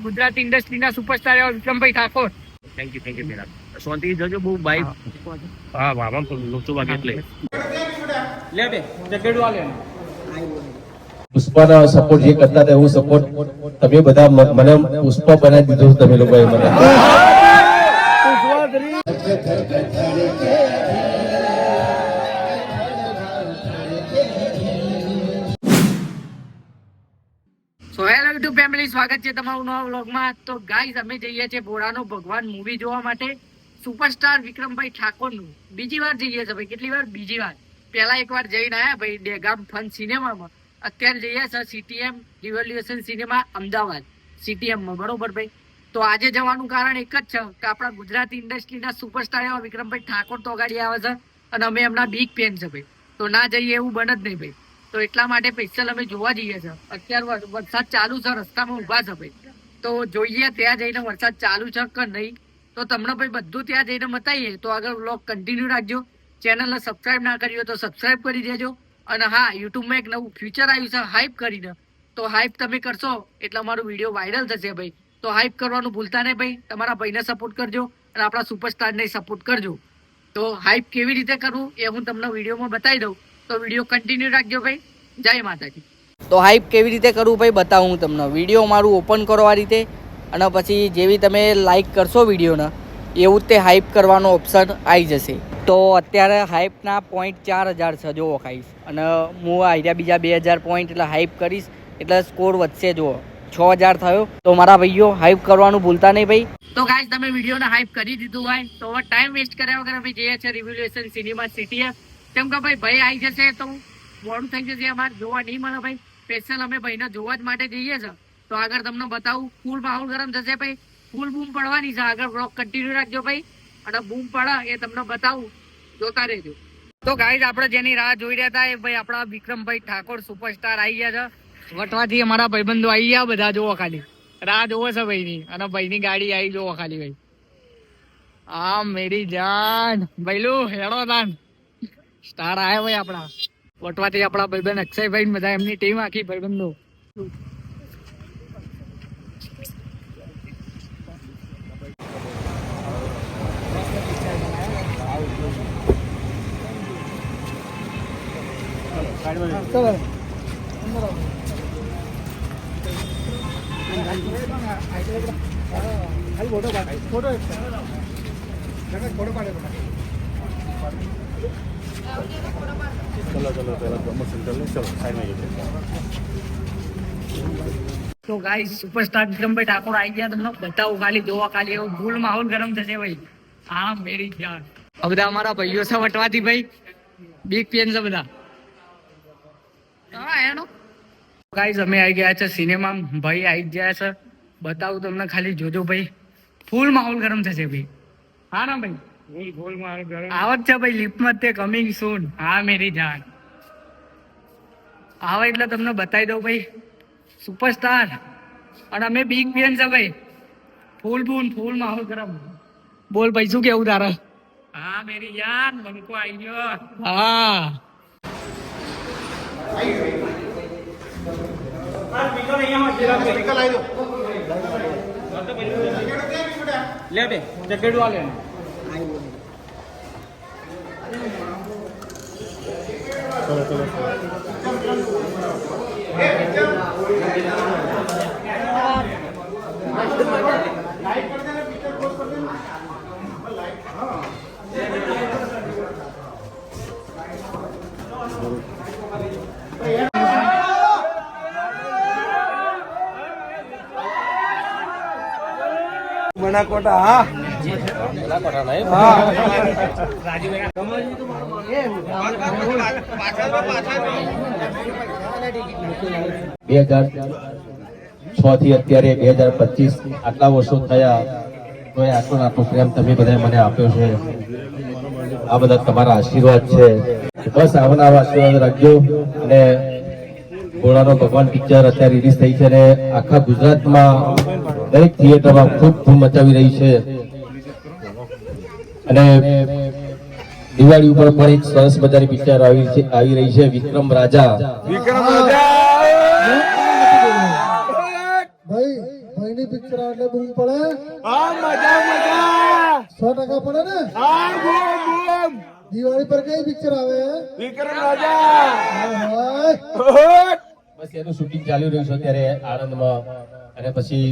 ગુજરાતી ઇન્ડસ્ટ્રીના સુપરસ્ટાર એવા Vikrambhai Thakor. Thank you thank you મેરા શાંતિ જજો બહુ ભાઈ હા. વાવા લોચો વાગે એટલે. પુષ્પાના સપોર્ટ જે કરતા હતા એવું સપોર્ટ તમે બધા મને પુષ્પા બનાવી દીધું તમે લોકોએ મને. ફેમિલી, સ્વાગત છે તમારું નવા વ્લોગમાં. તો ગાઈઝ અમે જઈએ છીએ ભોળાનો ભગવાન મૂવી જોવા માટે. સુપરસ્ટાર વિક્રમભાઈ ઠાકોરનું. બીજી વાર જઈએ છીએ ભાઈ. કેટલી વાર? બીજી વાર. પહેલા એક વાર જઈને આવ્યા ભાઈ ડેગામ ફન સિનેમામાં અત્યારે જઈએ છીએ સીટીએમ રિવોલ્યુશન સિનેમા અમદાવાદ. સીટીએમમાં બરોબર ભાઈ? તો આજે જવાનું કારણ એક જ છે કે આપણા ગુજરાતી ઇન્ડસ્ટ્રીના સુપરસ્ટાર એવા વિક્રમભાઈ ઠાકોર તો ગાડી આવે છે અને અમે એમના બિગ ફેન છે ભાઈ. તો ના જઈએ એવું બને જ નહીં ભાઈ. તો એટલા માટે સ્પેશિયલ અમે જોવા જઈએ છીએ. અત્યારે વરસાદ ચાલુ છે, રસ્તામાં ઊભા છે ભાઈ. તો જોઈએ ત્યાં જઈને વરસાદ ચાલુ છે કે નહીં? તો તમને ભાઈ બધું ત્યાં જઈને બતાવીએ. તો આગળ બ્લોગ કન્ટિન્યુ રાખજો. ચેનલને સબસ્ક્રાઈબ ના કરી તો સબસ્ક્રાઈબ કરી દેજો. અને હા યુટ્યુબમાં એક નવું ફ્યુચર આવ્યું છે હાઇપ કરીને. તો હાઇપ તમે કરશો એટલે અમારો વીડિયો વાયરલ થશે ભાઈ. તો હાઇપ કરવાનું ભૂલતા નહીં ભાઈ. તમારા ભાઈને સપોર્ટ કરજો અને આપણા સુપરસ્ટારને સપોર્ટ કરજો. તો હાઇપ કેવી રીતે કરવું એ હું તમને વિડીયોમાં બતાવી દઉં. તો વીડિયો કન્ટિન્યુ રાખજો ભાઈ. જય માતાજી. તો હાઈપ કેવી રીતે કરવું ભાઈ બતાવું હું તમને. વીડિયો મારું ઓપન કરો આ રીતે અને પછી જેવી તમે લાઇક કરશો વિડીયોને એવું તે હાઈપ કરવાનો ઓપ્શન આવી જશે. તો અત્યારે હાઈપના પોઈન્ટ ચાર હજાર છે જો ખાઈશ અને હું આઈડિયા બીજા બે હજાર પોઈન્ટ એટલે હાઈપ કરીશ એટલે સ્કોર વધશે જુઓ. છ હજાર થયો. તો મારા ભાઈઓ હાઈપ કરવાનું ભૂલતા નહીં ભાઈ. તો ગાઈઝ તમે વિડીયોને હાઇપ કરી દીધું હોય તો ટાઈમ વેસ્ટ કર્યા વગર અમે જઈએ છીએ રિવ્યુલેશન સિનેમા સિટી કેમ કે ભાઈ ભાઈ આવી જશે તો મોડું થઈ જશે, અમારે જોવા નહીં મળે ભાઈ. સ્પેશિયલ અમે ભાઈને જોવા જ માટે જઈએ છે તો આગળ તમને બતાવું, ફૂલ માહોલ ગરમ થશે ભાઈ. ફૂલ બૂમ પડવાની છે. આગળ બ્લોક કન્ટિન્યુ રાખજો ભાઈ. અને બૂમ પડે એ તમને બતાવું. જોતા રહેજો. તો ગાઈઝ આપણે જેની રાહ જોઈ રહ્યા હતા એ ભાઈ આપણા વિક્રમભાઈ ઠાકોર સુપરસ્ટાર આવી ગયા છે. વટવાથી અમારા ભાઈબંધો આવી ગયા બધા જોવો ખાલી. રાહ જોવો છે ભાઈની? અને ભાઈની ગાડી આવી જોવો ખાલી ભાઈ. આ મેરી જાન. ભાઈલું હેડો દાન સ્ટાર આયા ભાઈ આપણા. વટવાથી આપણા ભાઈબંધ અક્ષયભાઈ બધા એમની ટીમ આખી ભાઈબંધો. તો ગાઈસ સુપરસ્ટાર વિક્રમભાઈ ઠાકોર આવી ગયા તમને બતાવું ખાલી જોવા ખાલી એવો ફૂલ માહોલ ગરમ થશે ભાઈ. હા મેરી જાન. આ બધા અમારા ભાઈઓ છે વટવાથી ભાઈ. બિગ પેન છે બધા. હા એનો. ગાઈસ અમે આવી ગયા છે સિનેમા ભાઈ આવી ગયા છે. બતાવું તમને ખાલી જોજો ભાઈ. ફૂલ માહોલ ગરમ થશે ભાઈ. હા ના ભાઈ? ગરમ. આવત છે ભાઈ લિફ્ટમાં તે કમિંગ સૂન હા મેરી જાન. આવે એટલે તમને બતાવી દઉં ભાઈ સુપરસ્ટાર અને અમે બિગ ફેન છે ભાઈ. ફૂલ બૂન ફૂલ માહોલ ગરમ. બોલ ભાઈ શું કેવું તારા? હા મેરી જાન મનકો આવી ગયો. હા. બે চলো চলো બનાકોટા હા બનાકોટા નહીં હા રાજીભાઈ હજાર છ થી અત્યારે બે હજાર પચીસ આટલા વર્ષો થયા, તો એ આટલો આટલો પ્રેમ તમે બધાએ મને આપ્યો છે. આ બધા તમારા આશીર્વાદ છે. બસ આવા આવા આશીર્વાદ રાખજો. અને ઘોડાનો ભગવાન પિક્ચર અત્યારે રિલીઝ થઈ છે અને આખા ગુજરાતમાં દરેક થિયેટરમાં ખૂબ ધૂમ મચાવી રહી છે. અને દિવાળી ઉપર પણ એક સરસ મજાની પિક્ચર આવી છે આવી રહી છે વિક્રમ રાજા. ભાઈ ભાઈની પિક્ચર એટલે બૂમ પડે? હા મજા મજા! સો ટકા પડે ને? હા બૂમ બૂમ! દિવાળી પર કઈ પિક્ચર આવે? વિક્રમ રાજા! બસ એનું શૂટિંગ ચાલી રહ્યું છે અત્યારે આણંદમાં. અને પછી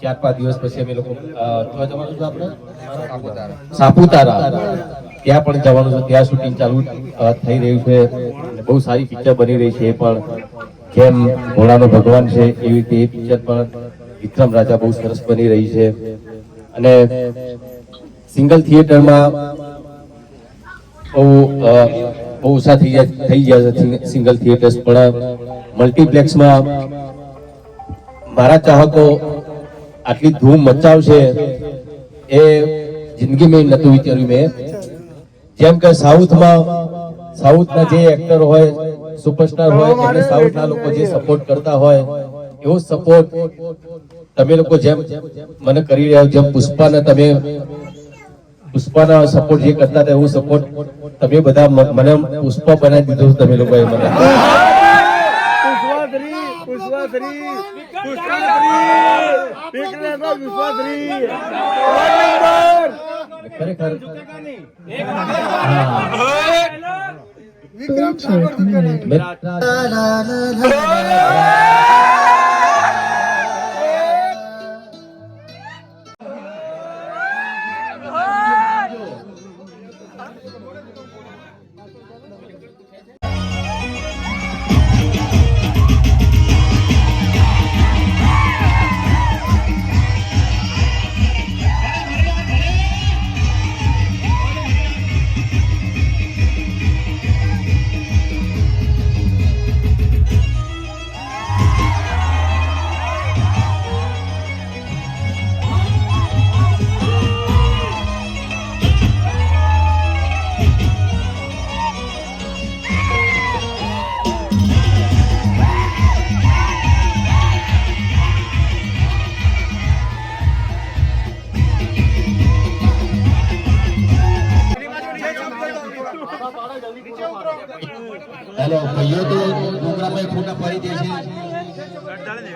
ચાર પાંચ દિવસ પછી અમે લોકો અ, જોવા જવાનું છે સાપુતારા. ત્યાં પણ જવાનું છે, ત્યાં શૂટિંગ ચાલુ થઈ રહ્યું છે. બહુ સારી પિક્ચર બની રહી છે એ પણ. જેમ ઘોડાનો ભગવાન છે એવી રીતે એ પિક્ચર પણ વિક્રમ રાજા બહુ સરસ બની રહી છે. અને સિંગલ થિયેટરમાં બહુ બહુ ઓછા થઈ ગયા થઈ ગયા છે સિંગલ થિયેટર્સ પણ. મલ્ટીપ્લેક્સમાં મારા ચાહકો આટલી ધૂમ મચાવશે એ જિંદગી મેં નતું વિચાર્યું મેં. જેમ કે સાઉથમાં સાઉથના જે એક્ટર હોય સુપરસ્ટાર હોય એમને સાઉથના લોકો જે સપોર્ટ કરતા હોય એવો સપોર્ટ તમે લોકો જેમ મને કરી રહ્યા જેમ પુષ્પાને તમે પુષ્પાના સપોર્ટ જે કરતા હતા એવું સપોર્ટ તમે બધા મને પુષ્પા બનાવી દીધું તમે લોકોએ મને. પુષ્પાશ્રી ખરેખર વિક્રમ ઠાકોર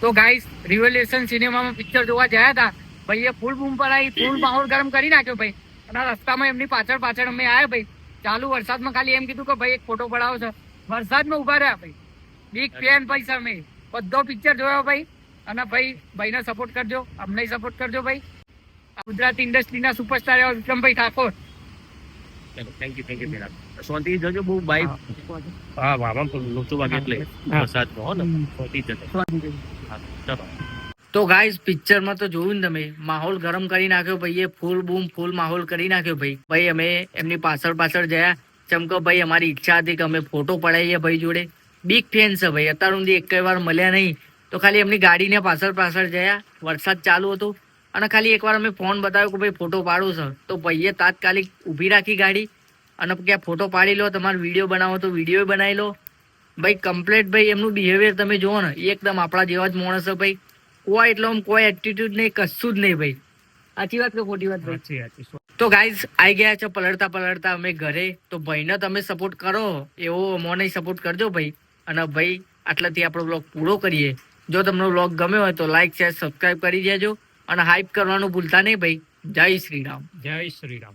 તો ગાઈસ રિવોલ્યુશન સિનેમામાં પિક્ચર જોવા ગયા હતા. ભાઈએ ફૂલ બૂમ આવી ફૂલ માહોલ ગરમ કરી નાખ્યો ભાઈ. અને રસ્તામાં એમની પાછળ પાછળ અમે આવ્યા ભાઈ. ચાલુ વરસાદમાં ખાલી એમ કીધું કે ભાઈ, એક ફોટો પડાવો છે. વરસાદમાં ઊભા રહ્યા ભાઈ. બિગ ફેન ભાઈ સર મેં બધો પિક્ચર જોયો ભાઈ. અને ભાઈ, ભાઈને સપોર્ટ કરજો. અમને સપોર્ટ કરજો ભાઈ. ગુજરાત ઇન્ડસ્ટ્રીના સુપરસ્ટાર એવા Vikrambhai Thakor. Thank you thank you મેરા શાંતિ જજો બહુ બાઈક હા. વાવા લોચો વાગે એટલે વરસાદ હો ને શાંતિ જજો. ચલો. તો ગાઈસ પિક્ચરમાં તો જોયું ને તમે માહોલ ગરમ કરી નાખ્યો ભાઈએ ફૂલ બૂમ ફૂલ માહોલ કરી નાખ્યો ભાઈ. ભાઈ અમે એમની પાછળ પાછળ જયા. ચમકો ભાઈ અમારી ઈચ્છા હતી કે અમે ફોટો પડાવીએ ભાઈ જોડે. બિગ ફેન છે ભાઈ. અત્યાર સુધી એક વાર મળ્યા નહીં. તો ખાલી એમની ગાડીને પાછળ પાછળ જયા. વરસાદ ચાલુ હતો. અને ખાલી એકવાર અમે ફોન બતાવ્યો કે ભાઈ ફોટો પાડું છે. તો ભાઈએ તાત્કાલિક ઊભી રાખી ગાડી અને ક્યાં ફોટો પાડી લો તમારો વીડિયો બનાવો તો વીડિયો બનાવી લો. ભાઈ કમ્પ્લેટ ભાઈ એમનું બિહેવિયર તમે જુઓ ને એકદમ આપણા જેવા જ માણસ છે ભાઈ. કોઈ એટલો આમ કોઈ એટીટ્યુડ નહીં કશું જ નહીં ભાઈ. સાચી વાત કે ખોટી વાત ભાઈ? તો ગાઈઝ આવી ગયા છે પલળતા પલળતા અમે ઘરે. તો ભાઈને તમે સપોર્ટ કરો એવો મોને સપોર્ટ કરજો ભાઈ. અને ભાઈ આટલાથી આપણો બ્લોગ પૂરો કરીએ. જો તમને બ્લોગ ગમ્યો હોય તો લાઈક શેર સબસ્ક્રાઈબ કરી દેજો. અને હાઈપ કરવાનું ભૂલતા નહીં ભાઈ. જય શ્રી રામ જય શ્રી રામ